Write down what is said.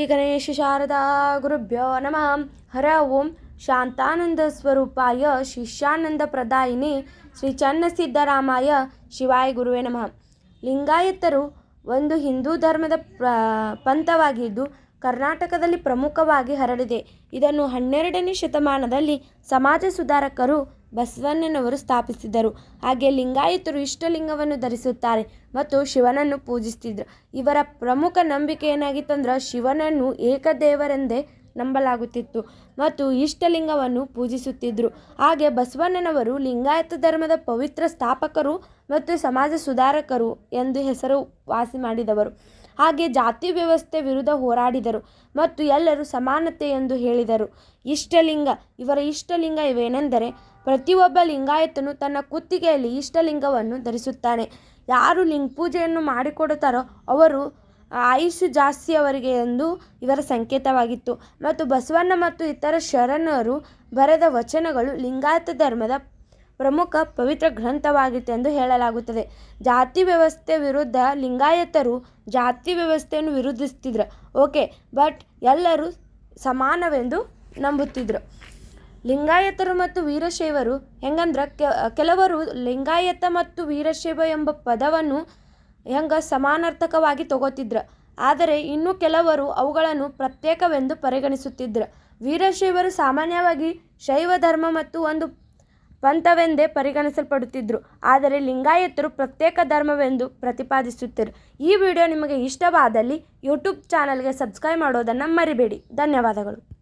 ಶ್ರೀ ಗಣೇಶ ಶಾರದಾ ಗುರುಭ್ಯೋ ನಮಃ. ಹರ ಓಂ. ಶಾಂತಾನಂದ ಸ್ವರೂಪಾಯ ಶಿಷ್ಯಾನಂದ ಪ್ರದಾಯಿನಿ ಶ್ರೀ ಚನ್ನಸಿದ್ದರಾಮಾಯ ಶಿವಾಯ ಗುರುವೇ ನಮಃ. ಲಿಂಗಾಯತರು ಒಂದು ಹಿಂದೂ ಧರ್ಮದ ಪಂಥವಾಗಿದ್ದು ಕರ್ನಾಟಕದಲ್ಲಿ ಪ್ರಮುಖವಾಗಿ ಹರಡಿದೆ. ಇದನ್ನು ಹನ್ನೆರಡನೇ ಶತಮಾನದಲ್ಲಿ ಸಮಾಜ ಸುಧಾರಕರು ಬಸವಣ್ಣನವರು ಸ್ಥಾಪಿಸಿದರು ಹಾಗೆ ಲಿಂಗಾಯತರು ಇಷ್ಟಲಿಂಗವನ್ನು ಧರಿಸುತ್ತಾರೆ ಮತ್ತು ಶಿವನನ್ನು ಪೂಜಿಸ್ತಿದ್ರು ಇವರ ಪ್ರಮುಖ ನಂಬಿಕೆ ಏನಾಗಿತ್ತಂದ್ರೆ ಶಿವನನ್ನು ಏಕದೇವರೆಂದೇ ನಂಬಲಾಗುತ್ತಿತ್ತು ಮತ್ತು ಇಷ್ಟಲಿಂಗವನ್ನು ಪೂಜಿಸುತ್ತಿದ್ದರು ಹಾಗೆ ಬಸವಣ್ಣನವರು ಲಿಂಗಾಯತ ಧರ್ಮದ ಪವಿತ್ರ ಸ್ಥಾಪಕರು ಮತ್ತು ಸಮಾಜ ಸುಧಾರಕರು ಎಂದು ಹೆಸರು ವಾಸಿ ಮಾಡಿದವರು. ಹಾಗೆ ಜಾತಿ ವ್ಯವಸ್ಥೆ ವಿರುದ್ಧ ಹೋರಾಡಿದರು ಮತ್ತು ಎಲ್ಲರೂ ಸಮಾನತೆ ಎಂದು ಹೇಳಿದರು. ಇಷ್ಟಲಿಂಗ, ಇವರ ಇಷ್ಟಲಿಂಗ ಇವೇನೆಂದರೆ ಪ್ರತಿಯೊಬ್ಬ ಲಿಂಗಾಯತನು ತನ್ನ ಕುತ್ತಿಗೆಯಲ್ಲಿ ಇಷ್ಟಲಿಂಗವನ್ನು ಧರಿಸುತ್ತಾನೆ. ಯಾರು ಲಿಂಗ ಪೂಜೆಯನ್ನು ಮಾಡಿಕೊಡುತ್ತಾರೋ ಅವರು ಆಯುಷು ಜಾಸ್ತಿ ಅವರಿಗೆ ಎಂದು ಇವರ ಸಂಕೇತವಾಗಿತ್ತು. ಮತ್ತು ಬಸವಣ್ಣ ಮತ್ತು ಇತರ ಶರಣರು ಬರೆದ ವಚನಗಳು ಲಿಂಗಾಯತ ಧರ್ಮದ ಪ್ರಮುಖ ಪವಿತ್ರ ಗ್ರಂಥವಾಗಿತ್ತು ಎಂದು ಹೇಳಲಾಗುತ್ತದೆ. ಜಾತಿ ವ್ಯವಸ್ಥೆ ವಿರುದ್ಧ ಲಿಂಗಾಯತರು ಜಾತಿ ವ್ಯವಸ್ಥೆಯನ್ನು ವಿರೋಧಿಸ್ತಿದ್ರು. ಓಕೆ, ಬಟ್ ಎಲ್ಲರೂ ಸಮಾನವೆಂದು ನಂಬುತ್ತಿದ್ರು. ಲಿಂಗಾಯತರು ಮತ್ತು ವೀರಶೈವರು ಹೆಂಗಂದ್ರೆ ಕೆಲವರು ಲಿಂಗಾಯತ ಮತ್ತು ವೀರಶೈವ ಎಂಬ ಪದವನ್ನು ಹೆಂಗೆ ಸಮಾನಾರ್ಥಕವಾಗಿ ತಗೋತಿದ್ರು. ಆದರೆ ಇನ್ನು ಕೆಲವರು ಅವುಗಳನ್ನು ಪ್ರತ್ಯೇಕವೆಂದು ಪರಿಗಣಿಸುತ್ತಿದ್ದರು ವೀರಶೈವರು ಸಾಮಾನ್ಯವಾಗಿ ಶೈವ ಧರ್ಮ ಮತ್ತು ಒಂದು ಪಂಥವೆಂದೇ ಪರಿಗಣಿಸಲ್ಪಡುತ್ತಿದ್ದರು. ಆದರೆ ಲಿಂಗಾಯತರು ಪ್ರತ್ಯೇಕ ಧರ್ಮವೆಂದು ಪ್ರತಿಪಾದಿಸುತ್ತಿರು. ಈ ವಿಡಿಯೋ ನಿಮಗೆ ಇಷ್ಟವಾದಲ್ಲಿ ಯೂಟ್ಯೂಬ್ ಚಾನಲ್ಗೆ ಸಬ್ಸ್ಕ್ರೈಬ್ ಮಾಡೋದನ್ನು ಮರಿಬೇಡಿ. ಧನ್ಯವಾದಗಳು.